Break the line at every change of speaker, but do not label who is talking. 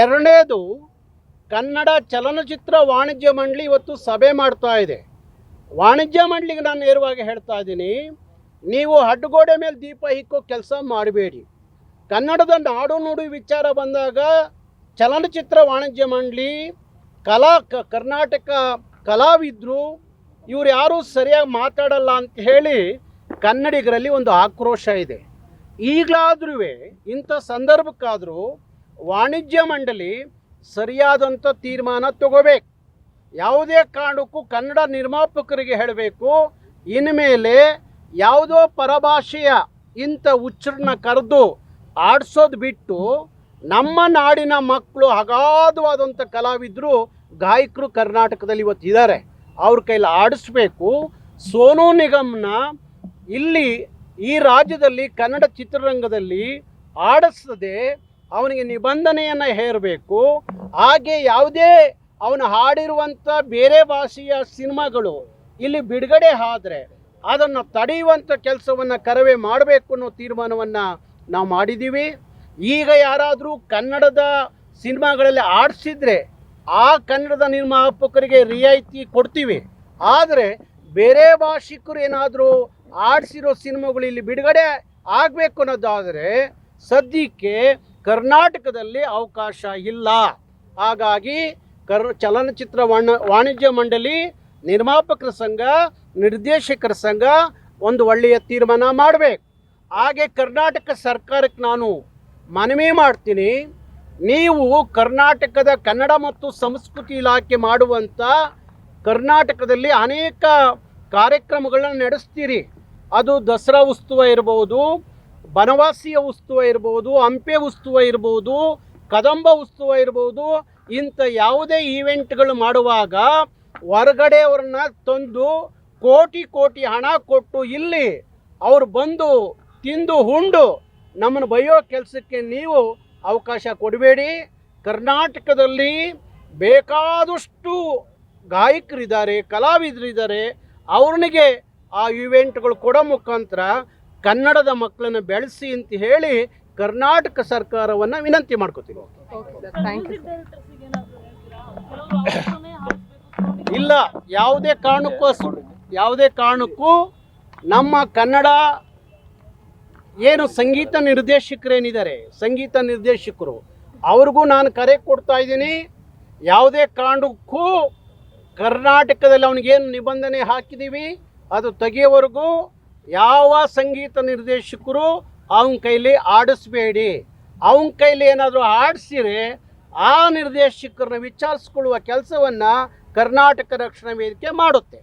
ಎರಡನೇದು ಕನ್ನಡ ಚಲನಚಿತ್ರ ವಾಣಿಜ್ಯ ಮಂಡಳಿ ಇವತ್ತು ಸಭೆ ಮಾಡ್ತಾ ಇದೆ. ವಾಣಿಜ್ಯ ಮಂಡಳಿಗೆ ನಾನು ನೇರವಾಗಿ ಹೇಳ್ತಾ ಇದ್ದೀನಿ, ನೀವು ಅಡ್ಡಗೋಡೆ ಮೇಲೆ ದೀಪ ಹಿಕ್ಕೋ ಕೆಲಸ ಮಾಡಬೇಡಿ. ಕನ್ನಡದ ನಾಡು ನುಡಿ ವಿಚಾರ ಬಂದಾಗ ಚಲನಚಿತ್ರ ವಾಣಿಜ್ಯ ಮಂಡಳಿ, ಕಲಾ ಕರ್ನಾಟಕ ಕಲಾವಿದರು ಇವ್ರು ಯಾರೂ ಸರಿಯಾಗಿ ಮಾತಾಡಲ್ಲ ಅಂತ ಹೇಳಿ ಕನ್ನಡಿಗರಲ್ಲಿ ಒಂದು ಆಕ್ರೋಶ ಇದೆ. ಈಗಲಾದ್ರೂ ಇಂಥ ಸಂದರ್ಭಕ್ಕಾದರೂ ವಾಣಿಜ್ಯ ಮಂಡಳಿ ಸರಿಯಾದಂಥ ತೀರ್ಮಾನ ತಗೋಬೇಕು. ಯಾವುದೇ ಕಾರಣಕ್ಕೂ ಕನ್ನಡ ನಿರ್ಮಾಪಕರಿಗೆ ಹೇಳಬೇಕು ಇನ್ಮೇಲೆ ಯಾವುದೋ ಪರಭಾಷೆಯ ಇಂಥ ಹುಚ್ಚರನ್ನ ಕರೆದು ಆಡಿಸೋದು ಬಿಟ್ಟು ನಮ್ಮ ನಾಡಿನ ಮಕ್ಕಳು ಅಗಾಧವಾದಂಥ ಕಲಾವಿದರು ಗಾಯಕರು ಕರ್ನಾಟಕದಲ್ಲಿ ಇವತ್ತು ಇದ್ದಾರೆ ಅವ್ರ ಕೈಲಿ ಆಡಿಸ್ಬೇಕು. ಸೋನು ನಿಗಮ್ನ ಇಲ್ಲಿ ಈ ರಾಜ್ಯದಲ್ಲಿ ಕನ್ನಡ ಚಿತ್ರರಂಗದಲ್ಲಿ ಆಡಿಸದೆ ಅವನಿಗೆ ನಿಬಂಧನೆಯನ್ನು ಹೇರಬೇಕು. ಹಾಗೆ ಯಾವುದೇ ಅವನು ಹಾಡಿರುವಂಥ ಬೇರೆ ಭಾಷೆಯ ಸಿನಿಮಾಗಳು ಇಲ್ಲಿ ಬಿಡುಗಡೆ ಆದರೆ ಅದನ್ನು ತಡೆಯುವಂಥ ಕೆಲಸವನ್ನು ಕರವೇ ಮಾಡಬೇಕು ಅನ್ನೋ ತೀರ್ಮಾನವನ್ನು ನಾವು ಮಾಡಿದ್ದೀವಿ ಈಗ ಯಾರಾದರೂ ಕನ್ನಡದ ಸಿನಿಮಾಗಳಲ್ಲಿ ಆಡಿಸಿದ್ರೆ ಆ ಕನ್ನಡದ ನಿರ್ಮಾಪಕರಿಗೆ ರಿಯಾಯಿತಿ ಕೊಡ್ತೀವಿ. ಆದರೆ ಬೇರೆ ಭಾಷಿಕರು ಏನಾದರೂ ಆಡಿಸಿರೋ ಸಿನಿಮಾಗಳು ಇಲ್ಲಿ ಬಿಡುಗಡೆ ಆಗಬೇಕು ಅನ್ನೋದಾದರೆ ಸದ್ಯಕ್ಕೆ ಕರ್ನಾಟಕದಲ್ಲಿ ಅವಕಾಶ ಇಲ್ಲ. ಹಾಗಾಗಿ ಕರ್ ಚಲನಚಿತ್ರ ವಾಣ ವಾಣಿಜ್ಯ ಮಂಡಳಿ, ನಿರ್ಮಾಪಕರ ಸಂಘ, ನಿರ್ದೇಶಕರ ಸಂಘ ಒಂದು ಒಳ್ಳೆಯ ತೀರ್ಮಾನ ಮಾಡಬೇಕು. ಹಾಗೆ ಕರ್ನಾಟಕ ಸರ್ಕಾರಕ್ಕೆ ನಾನು ಮನವಿ ಮಾಡ್ತೀನಿ. ನೀವು ಕರ್ನಾಟಕದ ಕನ್ನಡ ಮತ್ತು ಸಂಸ್ಕೃತಿ ಇಲಾಖೆ ಮಾಡುವಂಥ ಕರ್ನಾಟಕದಲ್ಲಿ ಅನೇಕ ಕಾರ್ಯಕ್ರಮಗಳನ್ನು ನಡೆಸ್ತೀರಿ. ಅದು ದಸರಾ ಉತ್ಸವ ಇರ್ಬೋದು ಬನವಾಸಿಯ ಉತ್ಸವ ಇರ್ಬೋದು, ಹಂಪೆ ಉತ್ಸವ ಇರ್ಬೋದು, ಕದಂಬ ಉತ್ಸವ ಇರ್ಬೋದು, ಇಂಥ ಯಾವುದೇ ಈವೆಂಟ್ಗಳು ಮಾಡುವಾಗ ಹೊರಗಡೆಯವ್ರನ್ನ ತಂದು ಕೋಟಿ ಕೋಟಿ ಹಣ ಕೊಟ್ಟು ಇಲ್ಲಿ ಅವ್ರು ಬಂದು ತಿಂದು ಉಂಡು ನಮ್ಮನ್ನು ಬೈಯೋ ಕೆಲಸಕ್ಕೆ ನೀವು ಅವಕಾಶ ಕೊಡಬೇಡಿ. ಕರ್ನಾಟಕದಲ್ಲಿ ಬೇಕಾದಷ್ಟು ಗಾಯಕರಿದ್ದಾರೆ, ಕಲಾವಿದರಿದ್ದಾರೆ. ಅವ್ರನಿಗೆ ಆ ಇವೆಂಟ್ಗಳು ಕೊಡೋ ಮುಖಾಂತರ ಕನ್ನಡದ ಮಕ್ಕಳನ್ನು ಬೆಳೆಸಿ ಅಂತ ಹೇಳಿ ಕರ್ನಾಟಕ ಸರ್ಕಾರವನ್ನು ವಿನಂತಿ
ಯು
ಇಲ್ಲ, ಯಾವುದೇ ಕಾರಣಕ್ಕೂ ಯಾವುದೇ ಕಾರಣಕ್ಕೂ ನಮ್ಮ ಕನ್ನಡ ಏನು ಸಂಗೀತ ನಿರ್ದೇಶಕರೇನಿದ್ದಾರೆ, ಸಂಗೀತ ನಿರ್ದೇಶಕರು, ಅವ್ರಿಗೂ ನಾನು ಕರೆ ಕೊಡ್ತಾ ಇದ್ದೀನಿ, ಯಾವುದೇ ಕಾರಣಕ್ಕೂ ಕರ್ನಾಟಕದಲ್ಲಿ ಅವನಿಗೇನು ನಿಬಂಧನೆ ಹಾಕಿದ್ದೀವಿ, ಅದು ತೆಗೆಯೋವರೆಗೂ ಯಾವ ಸಂಗೀತ ನಿರ್ದೇಶಕರು ಅವನ ಕೈಲಿ ಆಡಿಸ್ಬೇಡಿ. ಅವನ ಕೈಲಿ ಏನಾದರೂ ಆಡಿಸಿರೆ ಆ ನಿರ್ದೇಶಕರನ್ನ ವಿಚಾರಿಸ್ಕೊಳ್ಳುವ ಕೆಲಸವನ್ನು ಕರ್ನಾಟಕ ರಕ್ಷಣಾ ವೇದಿಕೆ ಮಾಡುತ್ತೆ.